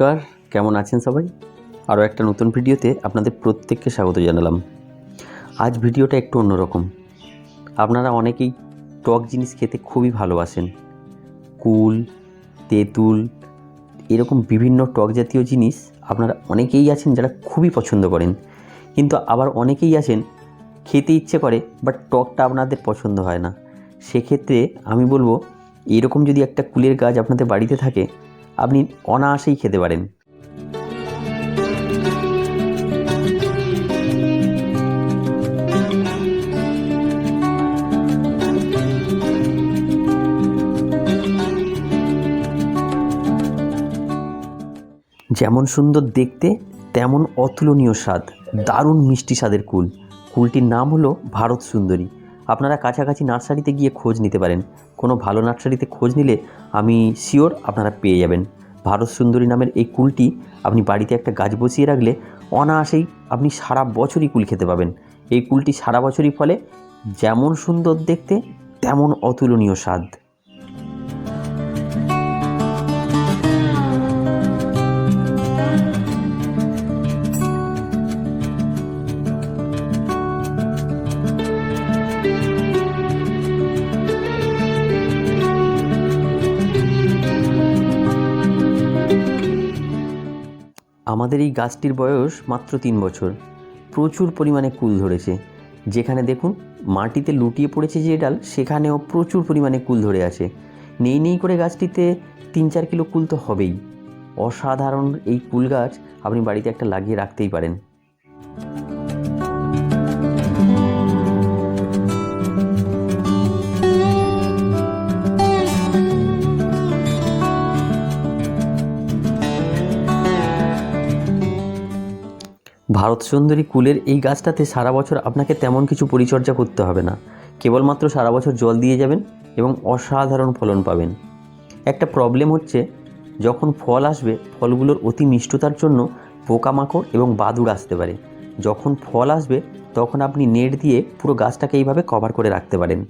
নমস্কার, কেমন আছেন সবাই? আরও একটা নতুন ভিডিওতে আপনাদের প্রত্যেককে স্বাগত জানালাম। আজ ভিডিওটা একটু অন্যরকম। আপনারা অনেকেই টক জিনিস খেতে খুবই ভালোবাসেন। কুল, তেঁতুল, এরকম বিভিন্ন টক জাতীয় জিনিস আপনারা অনেকেই আছেন যারা খুবই পছন্দ করেন। কিন্তু আবার অনেকেই আছেন, খেতে ইচ্ছে করে বাট টকটা আপনাদের পছন্দ হয় না। সেক্ষেত্রে আমি বলব, এরকম যদি একটা কুলের গাছ আপনাদের বাড়িতে থাকে আপনি অনায়াসেই খেতে পারেন। যেমন সুন্দর দেখতে, তেমন অতুলনীয় স্বাদ। দারুণ মিষ্টি স্বাদের কুল। কুলটির নাম হলো ভারত সুন্দরী। আপনারা কাছাকাছি নার্সারিতে গিয়ে খোঁজ নিতে পারেন। কোনো ভালো নার্সারিতে খোঁজ নিলে আমি শিওর আপনারা পেয়ে যাবেন। ভারত সুন্দরী নামের এই কুলটি আপনি বাড়িতে একটা গাছ বসিয়ে রাখলে অনায়াসেই আপনি সারা বছরই কুল খেতে পাবেন। এই কুলটি সারা বছরই ফলে যেমন সুন্দর দেখতে, তেমন অতুলনীয় স্বাদ। আমাদের এই গাছটির বয়স মাত্র তিন বছর। প্রচুর পরিমাণে কুল ধরেছে। যেখানে দেখুন, মাটিতে লুটিয়ে পড়েছে যে ডাল, সেখানেও প্রচুর পরিমাণে কুল ধরে আছে। নেই নেই করে গাছটিতে তিন চার কিলো কুল তো হবেই। অসাধারণ এই কুল গাছ আপনি বাড়িতে একটা লাগিয়ে রাখতেই পারেন। ভারত সুন্দরী কুলের এই গাছটাতে সারা বছর আপনাকে তেমন কিছু পরিচর্যা করতে হবে না। কেবলমাত্র সারা বছর জল দিয়ে যাবেন এবং অসাধারণ ফলন পাবেন। একটা প্রবলেম হচ্ছে, যখন ফল আসবে, ফলগুলোর অতি মিষ্টতার জন্য পোকামাকড় এবং বাদুড় আসতে পারে। যখন ফল আসবে, তখন আপনি নেট দিয়ে পুরো গাছটাকে এইভাবে কভার করে রাখতে পারেন।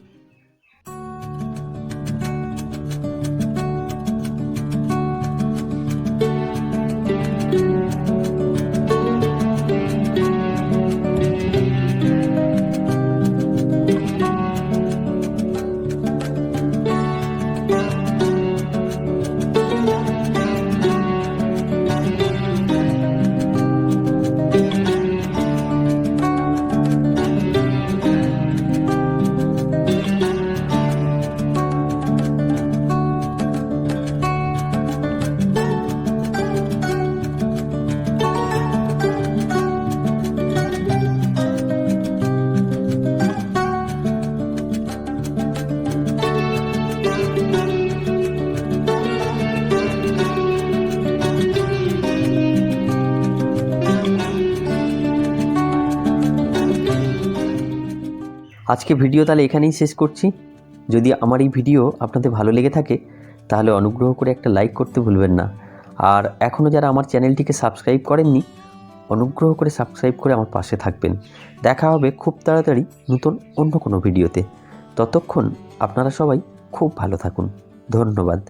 আজকে ভিডিও তাহলে এখানেই শেষ করছি। যদি আমার এই ভিডিও আপনাদের ভালো লেগে থাকে, তাহলে অনুগ্রহ করে একটা লাইক করতে ভুলবেন না। আর এখনও যারা আমার চ্যানেলটিকে সাবস্ক্রাইব করেননি, অনুগ্রহ করে সাবস্ক্রাইব করে আমার পাশে থাকবেন। দেখা হবে খুব তাড়াতাড়ি নতুন অন্য কোনো ভিডিওতে। ততক্ষণ আপনারা সবাই খুব ভালো থাকুন। ধন্যবাদ।